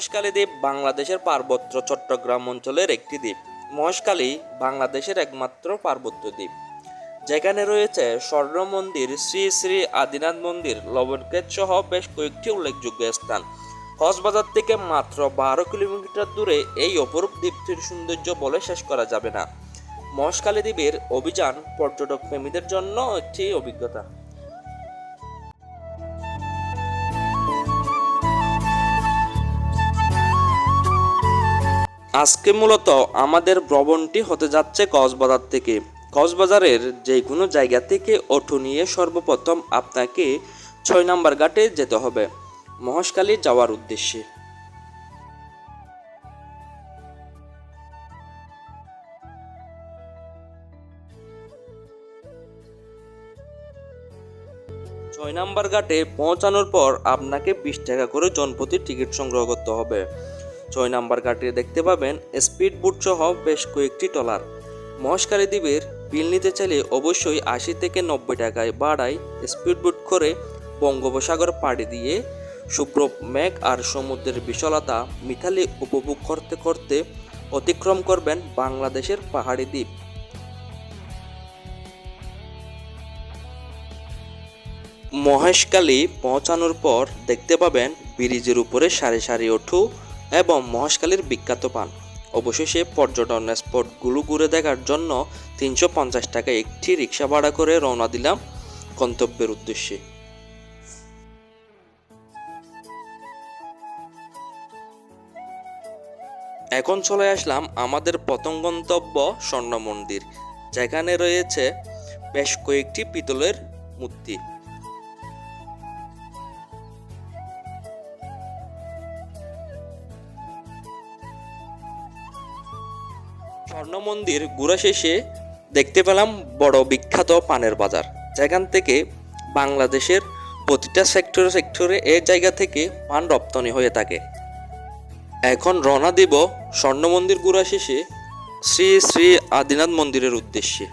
মহেশখালী দ্বীপ বাংলাদেশের পার্বত্য চট্টগ্রাম অঞ্চলের একটি দ্বীপ। মহেশখালী বাংলাদেশের একমাত্র পার্বত্য দ্বীপ। যেখানে রয়েছে স্বর্ণ মন্দির, শ্রী শ্রী আদিনাথ মন্দির লবণকেত সহ বেশ কয়েকটি উল্লেখযোগ্য স্থান। কক্সবাজার থেকে মাত্র বারো কিলোমিটার দূরে এই অপরূপ দ্বীপটির সৌন্দর্য বলে শেষ করা যাবে না। মহেশখালী দ্বীপের অভিযান পর্যটক প্রেমীদের জন্য একটি অভিজ্ঞতা। আজকে মূলত আমাদের ভ্রমণটি হতে যাচ্ছে কক্সবাজার থেকে। কক্সবাজারের যে কোনো জায়গা থেকে অটো নিয়ে সর্বপ্রথম আপনাকে ছয় নম্বর ঘাটে যেতে হবে, মহেশখালী যাওয়ার উদ্দেশ্যে। ছয় নাম্বার ঘাটে পৌঁছানোর পর আপনাকে বিশ টাকা করে জনপ্রতি টিকিট সংগ্রহ করতে হবে। ছয় নাম্বার ঘাটে দেখতে পাবেন স্পিড বোট সহ বেশ কয়েকটি ট্রলার। মহেশখালী দ্বীপের বিল নিতে চাইলে অবশ্যই আশি থেকে নব্বই টাকায় ভাড়ায় স্পিড বোট করে বঙ্গোপসাগর পাড়ি দিয়ে শুভ্র মেঘ আর সমুদ্রের বিশালতা মিথালি উপভোগ করতে করতে অতিক্রম করবেন বাংলাদেশের পাহাড়ি দ্বীপ। মহেশখালী পৌঁছানোর পর দেখতে পাবেন ব্রিজের উপরে সারি সারি ওঠু এবং মহেশখালীর বিখ্যাত পান। অবশেষে পর্যটন স্পটগুলো ঘুরে দেখার জন্য তিনশো পঞ্চাশ টাকা একটি রিক্সা ভাড়া করে রওনা দিলাম গন্তব্যের উদ্দেশ্যে। এখন চলে আসলাম আমাদের প্রথম গন্তব্য স্বর্ণ মন্দির, যেখানে রয়েছে বেশ কয়েকটি পিতলের মূর্তি। স্বর্ণ মন্দির ঘুরা শেষে দেখতে পেলাম বড় বিখ্যাত পানের বাজার। যেখান থেকে বাংলাদেশের প্রতিটা সেক্টরে সেক্টরে এ জায়গা থেকে পান রপ্তানি হয়ে থাকে। এখন রওনা দিব স্বর্ণ মন্দির ঘুরা শেষে শ্রী শ্রী আদিনাথ মন্দিরের উদ্দেশ্যে।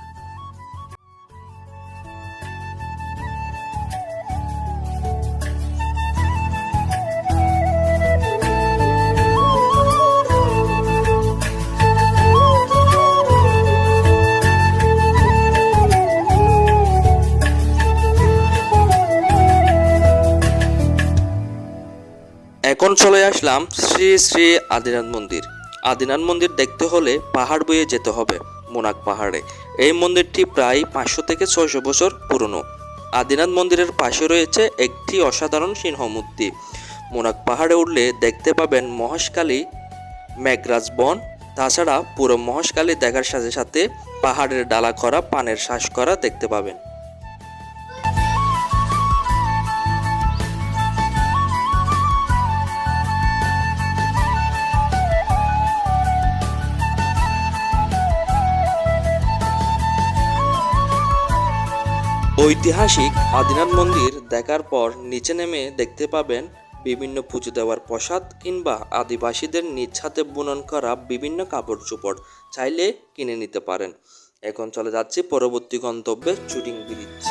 আসলাম শ্রী শ্রী আদিনাথ মন্দির। আদিনাথ মন্দির দেখতে হলে পাহাড় বয়ে যেতে হবে, মোনাক পাহাড়ে। এই মন্দিরটি প্রায় পাঁচশো থেকে ছয়শো বছর পুরনো। আদিনাথ মন্দিরের পাশে রয়েছে একটি অসাধারণ সিংহ মূর্তি মোনাক পাহাড়ে উঠলে দেখতে পাবেন মহেশখালী মেঘরাজ বন। তাছাড়া পুরো মহেশখালী দেখার সাথে সাথে পাহাড়ের ডালা করা পানের শ্বাস করা দেখতে পাবেন। ঐতিহাসিক আদিনাথ মন্দির দেখার পর নিচে নেমে দেখতে পাবেন বিভিন্ন পুজো দেওয়ার প্রসাদ কিংবা আদিবাসীদের নিজ হাতে বুনন করা বিভিন্ন কাপড় চোপড় চাইলে কিনে নিতে পারেন। এখন চলে যাচ্ছি পরবর্তী গন্তব্যে চুটিং ব্রিজ